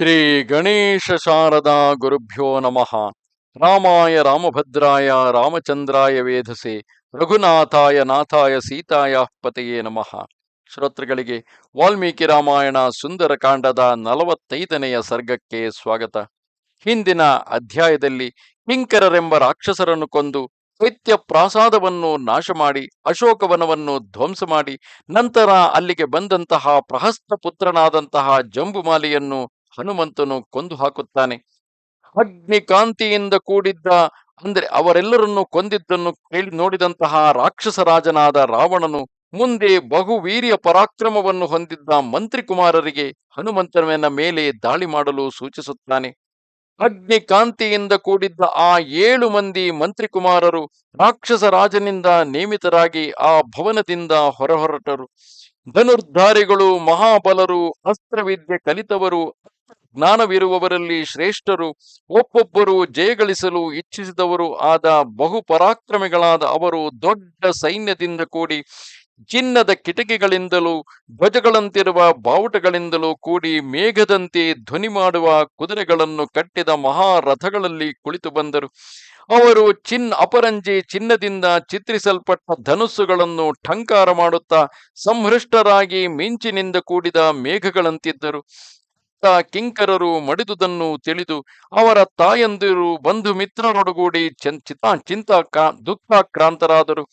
ಶ್ರೀ ಗಣೇಶ ಶಾರದಾ ಗುರುಭ್ಯೋ ನಮಃ. ರಾಮಾಯ ರಾಮಭದ್ರಾಯ ರಾಮಚಂದ್ರಾಯ ವೇಧಸೆ ರಘುನಾಥಾಯ ನಾಥಾಯ ಸೀತಾಯ ಪತೆಯೇ ನಮಃ. ಶ್ರೋತೃಗಳಿಗೆ ವಾಲ್ಮೀಕಿ ರಾಮಾಯಣ ಸುಂದರಕಾಂಡದ ನಲವತ್ತೈದನೆಯ ಸರ್ಗಕ್ಕೆ ಸ್ವಾಗತ. ಹಿಂದಿನ ಅಧ್ಯಾಯದಲ್ಲಿ ಕಿಂಕರರೆಂಬ ರಾಕ್ಷಸರನ್ನು ಕೊಂದು ಕೈತ್ಯ ಪ್ರಾಸಾದವನ್ನು ನಾಶ ಮಾಡಿ ಅಶೋಕವನವನ್ನು ಧ್ವಂಸ ಮಾಡಿ ನಂತರ ಅಲ್ಲಿಗೆ ಬಂದಂತಹ ಪ್ರಹಸ್ತ ಪುತ್ರನಾದಂತಹ ಜಂಬುಮಾಲಿಯನ್ನು ಹನುಮಂತನು ಕೊಂದು ಹಾಕುತ್ತಾನೆ. ಅಗ್ನಿಕಾಂತಿಯಿಂದ ಕೂಡಿದ್ದ, ಅಂದ್ರೆ ಅವರೆಲ್ಲರನ್ನು ಕೊಂದಿದ್ದನ್ನು ಕೇಳಿ ನೋಡಿದಂತಹ ರಾಕ್ಷಸ ರಾಜನಾದ ರಾವಣನು ಮುಂದೆ ಬಹುವೀರ್ಯ ಪರಾಕ್ರಮವನ್ನು ಹೊಂದಿದ್ದ ಮಂತ್ರಿ ಕುಮಾರರಿಗೆ ಹನುಮಂತನ ಮೇಲೆ ದಾಳಿ ಮಾಡಲು ಸೂಚಿಸುತ್ತಾನೆ. ಅಗ್ನಿಕಾಂತಿಯಿಂದ ಕೂಡಿದ್ದ ಆ ಏಳು ಮಂದಿ ಮಂತ್ರಿ ಕುಮಾರರು ರಾಕ್ಷಸ ರಾಜನಿಂದ ನೇಮಿತರಾಗಿ ಆ ಭವನದಿಂದ ಹೊರಹೊರಟರು. ಧನುರ್ಧಾರಿಗಳು, ಮಹಾಬಲರು, ಅಸ್ತ್ರವಿದ್ಯೆ ಕಲಿತವರು ಜ್ಞಾನವಿರುವವರಲ್ಲಿ ಶ್ರೇಷ್ಠರು, ಒಬ್ಬೊಬ್ಬರು ಜಯಗಳಿಸಲು ಇಚ್ಛಿಸಿದವರು ಆದ ಬಹುಪರಾಕ್ರಮಿಗಳಾದ ಅವರು ದೊಡ್ಡ ಸೈನ್ಯದಿಂದ ಕೂಡಿ, ಚಿನ್ನದ ಕಿಟಕಿಗಳಿಂದಲೂ, ಧ್ವಜಗಳಂತಿರುವ ಬಾವುಟಗಳಿಂದಲೂ ಕೂಡಿ ಮೇಘದಂತೆ ಧ್ವನಿ ಮಾಡುವ ಕುದುರೆಗಳನ್ನು ಕಟ್ಟಿದ ಮಹಾರಥಗಳಲ್ಲಿ ಕುಳಿತು ಬಂದರು. ಅವರು ಚಿನ್ ಅಪರಂಜಿ ಚಿನ್ನದಿಂದ ಚಿತ್ರಿಸಲ್ಪಟ್ಟ ಧನುಸ್ಸುಗಳನ್ನು ಠಂಕಾರ ಮಾಡುತ್ತಾ, ಸಂಹೃಷ್ಟರಾಗಿ ಮಿಂಚಿನಿಂದ ಕೂಡಿದ ಮೇಘಗಳಂತಿದ್ದರು. ಕಿಂಕರರು ಮಡಿದುದನ್ನು ತಿಳಿದು ಅವರ ತಾಯಂದಿರು ಬಂಧು ಮಿತ್ರರೊಡಗೂಡಿ ಚಿಂತಾ ದುಃಖ ದುಃಖಾಕ್ರಾಂತರಾದರು.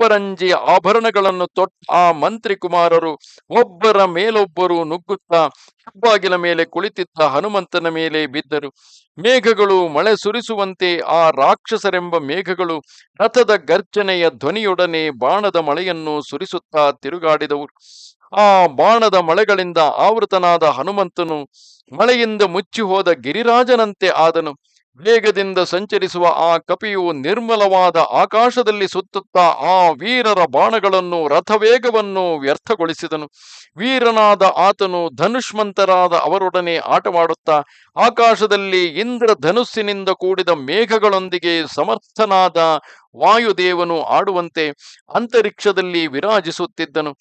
ಉಪ್ಪರಂಜಿ ಆಭರಣಗಳನ್ನು ತೊಟ್ಟ ಆ ಮಂತ್ರಿ ಕುಮಾರರು ಒಬ್ಬರ ಮೇಲೊಬ್ಬರು ನುಗ್ಗುತ್ತಾ ಹೆಬ್ಬಾಗಿಲ ಮೇಲೆ ಕುಳಿತಿದ್ದ ಹನುಮಂತನ ಮೇಲೆ ಬಿದ್ದರು. ಮೇಘಗಳು ಮಳೆ ಸುರಿಸುವಂತೆ ಆ ರಾಕ್ಷಸರೆಂಬ ಮೇಘಗಳು ರಥದ ಗರ್ಜನೆಯ ಧ್ವನಿಯೊಡನೆ ಬಾಣದ ಮಳೆಯನ್ನು ಸುರಿಸುತ್ತಾ ತಿರುಗಾಡಿದವು. ಆ ಬಾಣದ ಮಳೆಗಳಿಂದ ಆವೃತನಾದ ಹನುಮಂತನು ಮಳೆಯಿಂದ ಮುಚ್ಚಿ ಹೋದ ಗಿರಿರಾಜನಂತೆ ಆದನು. ವೇಗದಿಂದ ಸಂಚರಿಸುವ ಆ ಕಪಿಯು ನಿರ್ಮಲವಾದ ಆಕಾಶದಲ್ಲಿ ಸುತ್ತುತ್ತಾ ಆ ವೀರರ ಬಾಣಗಳನ್ನು ರಥವೇಗವನ್ನು ವ್ಯರ್ಥಗೊಳಿಸಿದನು. ವೀರನಾದ ಆತನು ಧನುಷ್ಮಂತರಾದ ಅವರೊಡನೆ ಆಟವಾಡುತ್ತಾ ಆಕಾಶದಲ್ಲಿ ಇಂದ್ರ ಧನುಸ್ಸಿನಿಂದ ಕೂಡಿದ ಮೇಘಗಳೊಂದಿಗೆ ಸಮರ್ಥನಾದ ವಾಯುದೇವನು ಆಡುವಂತೆ ಅಂತರಿಕ್ಷದಲ್ಲಿ ವಿರಾಜಿಸುತ್ತಿದ್ದನು.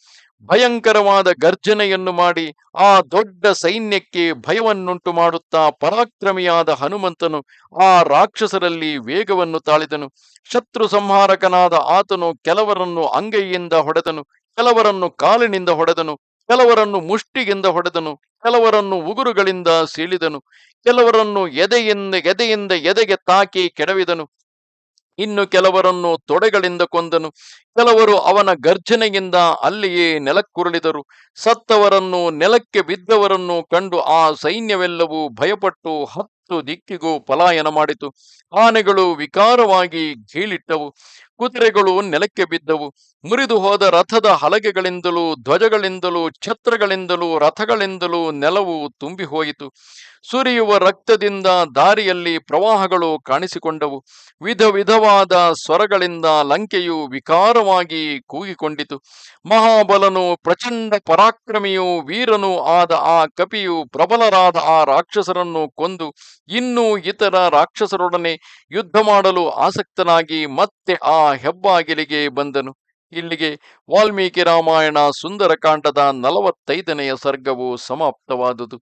ಭಯಂಕರವಾದ ಗರ್ಜನೆಯನ್ನು ಮಾಡಿ ಆ ದೊಡ್ಡ ಸೈನ್ಯಕ್ಕೆ ಭಯವನ್ನುಂಟು ಮಾಡುತ್ತಾ ಪರಾಕ್ರಮಿಯಾದ ಹನುಮಂತನು ಆ ರಾಕ್ಷಸರಲ್ಲಿ ವೇಗವನ್ನು ತಾಳಿದನು. ಶತ್ರು ಸಂಹಾರಕನಾದ ಆತನು ಕೆಲವರನ್ನು ಅಂಗೈಯಿಂದ ಹೊಡೆದನು, ಕೆಲವರನ್ನು ಕಾಲಿನಿಂದ ಹೊಡೆದನು, ಕೆಲವರನ್ನು ಮುಷ್ಟಿಯಿಂದ ಹೊಡೆದನು, ಕೆಲವರನ್ನು ಉಗುರುಗಳಿಂದ ಸೀಳಿದನು, ಕೆಲವರನ್ನು ಎದೆಯಿಂದ ಎದೆಯಿಂದ ಎದೆಗೆ ತಾಕಿ ಕೆಡವಿದನು. ಇನ್ನು ಕೆಲವರನ್ನು ತೊಡೆಗಳಿಂದ ಕೊಂದನು. ಕೆಲವರು ಅವನ ಗರ್ಜನೆಯಿಂದ ಅಲ್ಲಿಯೇ ನೆಲಕ್ಕುರುಳಿದರು. ಸತ್ತವರನ್ನು ನೆಲಕ್ಕೆ ಬಿದ್ದವರನ್ನು ಕಂಡು ಆ ಸೈನ್ಯವೆಲ್ಲವೂ ಭಯಪಟ್ಟು ಹತ್ತು ದಿಕ್ಕಿಗೂ ಪಲಾಯನ ಮಾಡಿತು. ಆನೆಗಳು ವಿಕಾರವಾಗಿ ಗೀಳಿಟ್ಟವು. ಕುದುರೆಗಳು ನೆಲಕ್ಕೆ ಬಿದ್ದವು. ಮುರಿದು ಹೋದ ರಥದ ಹಲಗೆಗಳಿಂದಲೂ ಧ್ವಜಗಳಿಂದಲೂ ಛತ್ರಗಳಿಂದಲೂ ರಥಗಳಿಂದಲೂ ನೆಲವು ತುಂಬಿ ಹೋಯಿತು ಸುರಿಯುವ ರಕ್ತದಿಂದ ದಾರಿಯಲ್ಲಿ ಪ್ರವಾಹಗಳು ಕಾಣಿಸಿಕೊಂಡವು. ವಿಧ ವಿಧವಾದ ಸ್ವರಗಳಿಂದ ಲಂಕೆಯು ವಿಕಾರವಾಗಿ ಕೂಗಿಕೊಂಡಿತು. ಮಹಾಬಲನು, ಪ್ರಚಂಡ ಪರಾಕ್ರಮಿಯೂ ವೀರನೂ ಆದ ಆ ಕಪಿಯು ಪ್ರಬಲರಾದ ಆ ರಾಕ್ಷಸರನ್ನು ಕೊಂದು ಇನ್ನೂ ಇತರ ರಾಕ್ಷಸರೊಡನೆ ಯುದ್ಧ ಮಾಡಲು ಆಸಕ್ತನಾಗಿ ಮತ್ತೆ ಆ ಹೆಬ್ಬಾಗಿಲಿಗೆ ಬಂದನು. ಇಲ್ಲಿಗೆ ವಾಲ್ಮೀಕಿ ರಾಮಾಯಣ ಸುಂದರಕಾಂಡದ ನಲವತ್ತೈದನೆಯ ಸರ್ಗವು ಸಮಾಪ್ತವಾದುದು.